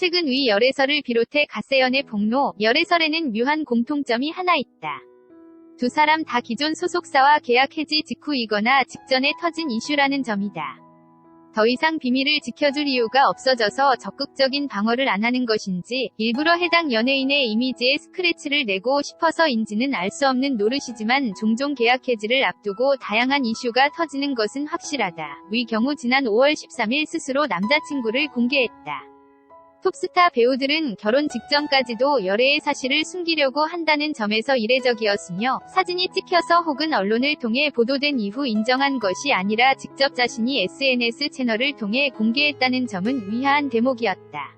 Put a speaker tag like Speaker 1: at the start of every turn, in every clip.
Speaker 1: 최근 위 열애설을 비롯해 가세연의 폭로, 열애설에는 묘한 공통점이 하나 있다. 두 사람 다 기존 소속사와 계약 해지 직후이거나 직전에 터진 이슈라는 점이다. 더 이상 비밀을 지켜줄 이유가 없어져서 적극적인 방어를 안 하는 것인지, 일부러 해당 연예인의 이미지에 스크래치를 내고 싶어서인지는 알 수 없는 노릇이지만 종종 계약 해지를 앞두고 다양한 이슈가 터지는 것은 확실하다. 위 경우 지난 5월 13일 스스로 남자친구를 공개했다. 톱스타 배우들은 결혼 직전까지도 열애의 사실을 숨기려고 한다는 점에서 이례적이었으며 사진이 찍혀서 혹은 언론을 통해 보도된 이후 인정한 것이 아니라 직접 자신이 SNS 채널을 통해 공개했다는 점은 위화한 대목이었다.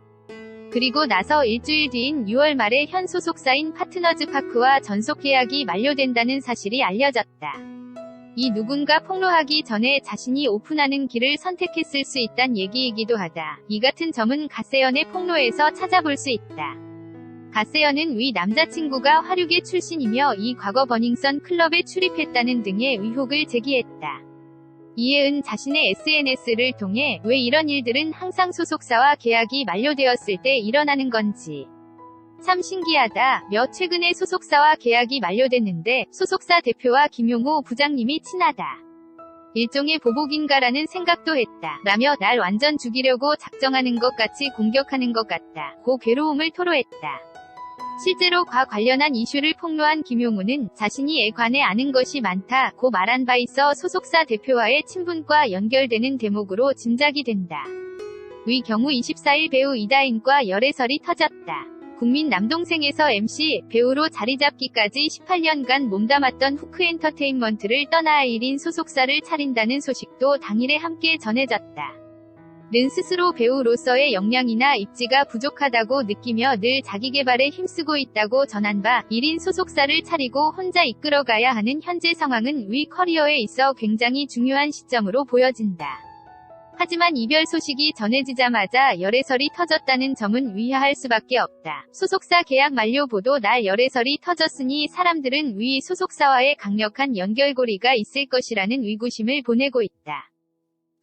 Speaker 1: 그리고 나서 일주일 뒤인 6월 말에 현 소속사인 파트너즈 파크와 전속 계약이 만료된다는 사실이 알려졌다. 이 누군가 폭로하기 전에 자신이 오픈하는 길을 선택했을 수 있단 얘기이기도 하다. 이 같은 점은 가세연의 폭로에서 찾아볼 수 있다. 가세연은 위 남자친구가 화류계 출신이며 이 과거 버닝썬 클럽에 출입했다는 등의 의혹을 제기했다. 이에 은 자신의 SNS를 통해 왜 이런 일들은 항상 소속사와 계약이 만료되었을 때 일어나는 건지 참 신기하다. 며 최근에 소속사와 계약이 만료됐는데 소속사 대표와 김용호 부장님이 친하다. 일종의 보복인가라는 생각도 했다. 라며 날 완전 죽이려고 작정하는 것 같이 공격하는 것 같다. 고 괴로움을 토로했다. 실제로 과 관련한 이슈를 폭로한 김용우는 자신이 에 관해 아는 것이 많다 고 말한 바 있어 소속사 대표와의 친분과 연결되는 대목으로 짐작이 된다. 위 경우 24일 배우 이다인과 열애설이 터졌다. 국민 남동생에서 MC, 배우로 자리잡기까지 18년간 몸담았던 후크엔터테인먼트를 떠나 1인 소속사를 차린다는 소식도 당일에 함께 전해졌다. 는 스스로 배우로서의 역량이나 입지가 부족하다고 느끼며 늘 자기 개발에 힘쓰고 있다고 전한 바 1인 소속사를 차리고 혼자 이끌어가야 하는 현재 상황은 위 커리어에 있어 굉장히 중요한 시점으로 보여진다. 하지만 이별 소식이 전해지자마자 열애설이 터졌다는 점은 위화할 수밖에 없다. 소속사 계약 만료 보도 날 열애설이 터졌으니 사람들은 위 소속사와의 강력한 연결고리가 있을 것이라는 의구심을 보내고 있다.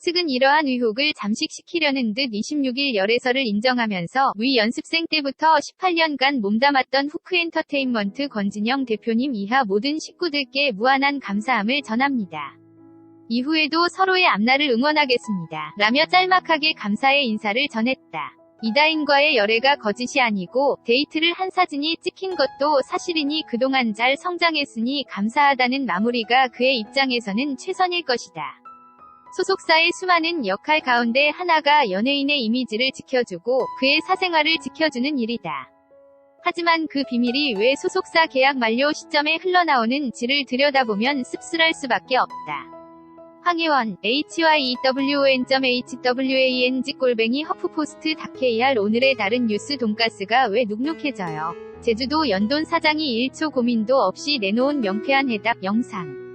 Speaker 1: 측은 이러한 의혹을 잠식시키려는 듯 26일 열애설을 인정하면서 위 연습생 때부터 18년간 몸담았던 후크엔터테인먼트 권진영 대표님 이하 모든 식구들께 무한한 감사함을 전합니다. 이후에도 서로의 앞날을 응원하겠습니다. 라며 짤막하게 감사의 인사를 전했다. 이다인과의 열애가 거짓이 아니고 데이트를 한 사진이 찍힌 것도 사실이니 그동안 잘 성장했으니 감사하다는 마무리가 그의 입장에서는 최선일 것이다. 소속사의 수많은 역할 가운데 하나가 연예인의 이미지를 지켜주고 그의 사생활을 지켜주는 일이다. 하지만 그 비밀이 왜 소속사 계약 만료 시점에 흘러나오는 지를 들여다보면 씁쓸할 수밖에 없다. 황혜원, hyewn.hwang 꼴뱅이 허프포스트 닷케이알 오늘의 다른 뉴스 돈가스가 왜 눅눅해져요? 제주도 연돈 사장이 1초 고민도 없이 내놓은 명쾌한 해답 영상.